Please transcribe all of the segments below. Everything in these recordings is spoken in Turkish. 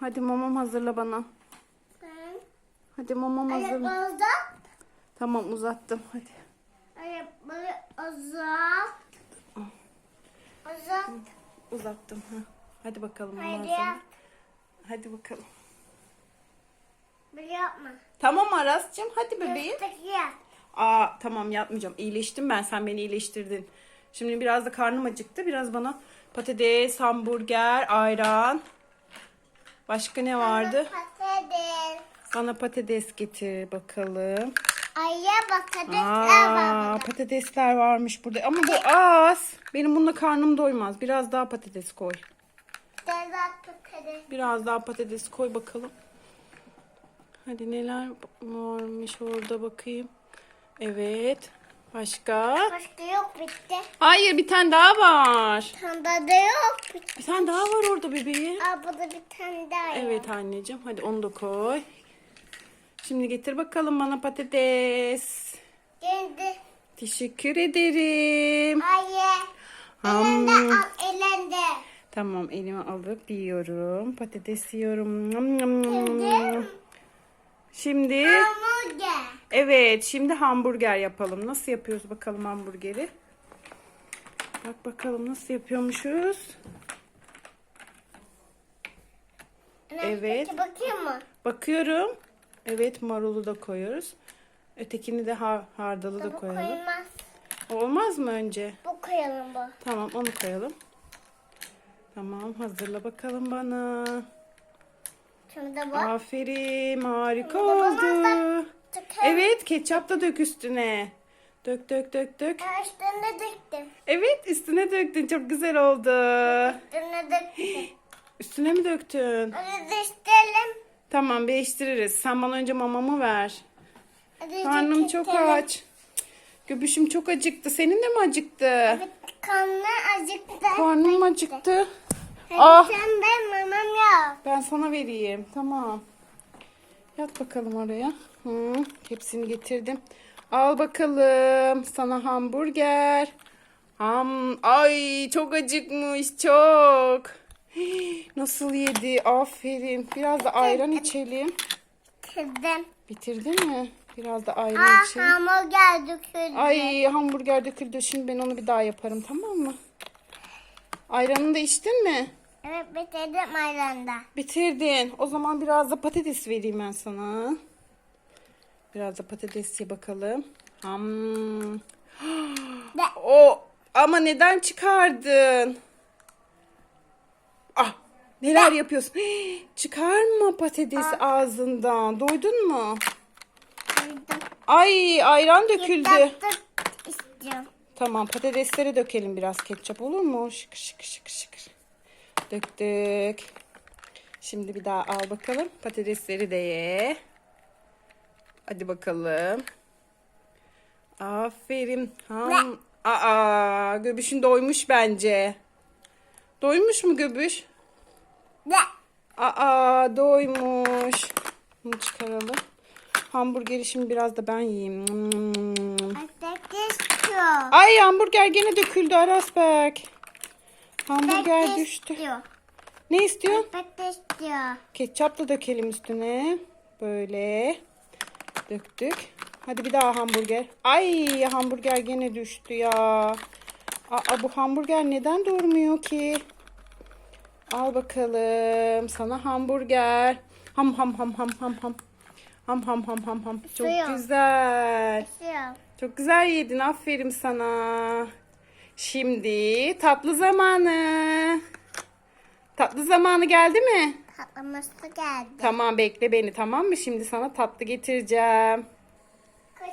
Hadi mamam hazırla bana. Ben Hadi mamam hazırla. ayaklarında Tamam uzattım. Hadi. ayakları uzat. Uzat. Uzattım. Ha. Hadi bakalım hazırla. yap. Hadi bakalım. Böyle yapma. Tamam Aras'cığım hadi bebeğim. Yap. Aa tamam yapmayacağım. İyileştim ben. Sen beni iyileştirdin. Şimdi biraz da karnım acıktı. Biraz bana patates, hamburger, ayran. Başka ne vardı? Patates. Bana patates getir bakalım. Ayya patatesler var Aa, patatesler varmış burada. Ama bu az. Benim bununla karnım doymaz. Biraz daha patates koy. Patates. Biraz daha patates koy bakalım. Hadi neler varmış orada bakayım. Evet. Başka? Başka yok bitti. Hayır bir tane daha var. Tanda da yok. Bitti. Bir tane daha var orada bebeğim. Aa burada bir tane daha yok. Evet anneciğim. Hadi onu da koy. Şimdi getir bakalım bana patates. Geldi. Teşekkür ederim. Hayır. Ham. Elinde al elinde. Tamam elime alıp yiyorum. Patates yiyorum. Nam, nam, nam. Geldi. Şimdi Hamburger. Evet şimdi hamburger yapalım. Nasıl yapıyoruz bakalım hamburgeri? Bak bakalım nasıl yapıyormuşuz. Evet. Peki bakayım mı? Bakıyorum. Evet marulu da koyuyoruz. Ötekini de har hardalı da Bu koyalım. koymaz. Olmaz mı önce? Bu koyalım bu. Tamam onu koyalım. Tamam hazırla bakalım bana. Şunu da bu. Aferin harika Bunu da bana Evet ketçap da dök üstüne. Dök dök dök dök. Ben Üstüne döktüm. Evet üstüne döktün çok güzel oldu. Üstüne döktüm. Üstüne mi döktün? Onu değiştirelim. Tamam değiştiririz. Sen bana önce mamamı ver. Hadi Karnım çok aç. Göbüşüm çok acıktı. Senin de mi acıktı? Evet, Karnı acıktı. Karnım acıktı. Hadi Ah. sen ben mamam yok. Ben sana vereyim. Tamam. Yat bakalım oraya. Hı, hepsini getirdim. Al bakalım. Sana hamburger. Ham. Ay çok acıkmış. Çok. Hii, Nasıl yedi? Aferin. Biraz da ayran içelim. Kızım. Bitirdin mi? Biraz da ayran Ah içelim. hamburger döküldü. Ay hamburger döküldü. Şimdi ben onu bir daha yaparım tamam mı? Ayranını da içtin mi? Evet bitirdim ayranda. Bitirdin. O zaman biraz da patates vereyim ben sana. Biraz da patates ye bakalım. Ham. O ama neden çıkardın? Ah neler yapıyorsun? Çıkarma patatesi ağzından. Doydun mu? Ay ayran döküldü. İstiyorum. Tamam patatesleri dökelim biraz ketçap olur mu? Şıkır şıkır şıkır şıkır. Döktük. Şimdi bir daha al bakalım. Patatesleri de ye. Hadi bakalım. Aferin. Ham. Aa, göbüşün doymuş bence. Doymuş mu göbüş? Aa, doymuş. Bunu çıkaralım. Hamburgeri şimdi biraz da ben yiyeyim. Hmm. Ay hamburger gene döküldü Arasberk. Hamburger düştü. Ne istiyorsun? Ketçap da dökelim üstüne. Böyle. Döktük. Hadi bir daha hamburger. Ay hamburger gene düştü ya. Aa bu hamburger neden durmuyor ki? Al bakalım. Sana hamburger. Ham ham ham ham ham ham. Ham ham ham ham ham. Çok güzel. Çok güzel yedin. Aferin sana. Şimdi tatlı zamanı. Tatlı zamanı geldi mi? Patlaması geldi. Tamam bekle beni tamam mı? Şimdi sana tatlı getireceğim. Kaç.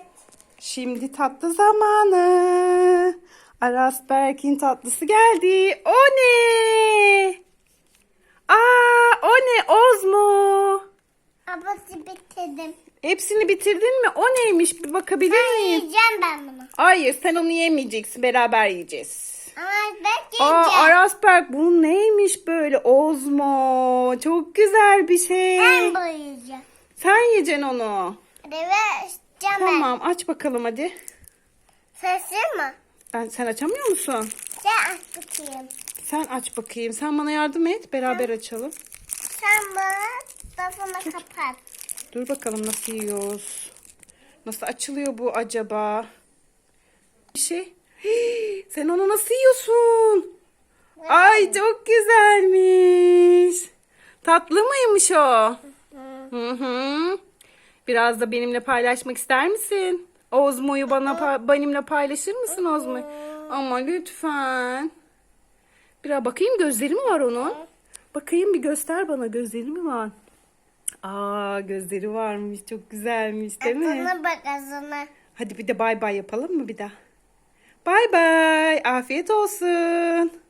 Şimdi tatlı zamanı. Aras Berk'in tatlısı geldi. O ne? Aa o ne? Oz mu? Abası bitirdim. Hepsini bitirdin mi? O neymiş? Bir bakabilir miyim? Yiyeceğim ben bunu. Hayır sen onu yemeyeceksin. Beraber yiyeceğiz. Aa. Arasberk bu neymiş böyle Ozmo? Çok güzel bir şey. Ben yiyeceğim. Sen yiyeceksin onu. Ben. Tamam aç bakalım hadi. Sesli mi? Ben sen açamıyor musun? Sen aç bakayım. Sen aç bakayım. Sen bana yardım et. Beraber açalım. Sen bana kafamı kapat. Dur bakalım nasıl yiyoruz. Nasıl açılıyor bu acaba? Bir şey. Hii, sen onu nasıl yiyorsun? Ay çok güzelmiş. Tatlı mıymış o? Hı hı. Biraz da benimle paylaşmak ister misin? Ozmo'yu bana benimle paylaşır mısın Ozmo? Ama lütfen. Biraz bakayım gözleri mi var onun? Bakayım bir göster bana gözleri mi var? Aa gözleri varmış çok güzelmiş değil mi? Ağzına bak ağzına. Hadi bir de bay bay yapalım mı bir daha? Bay bay. Afiyet olsun.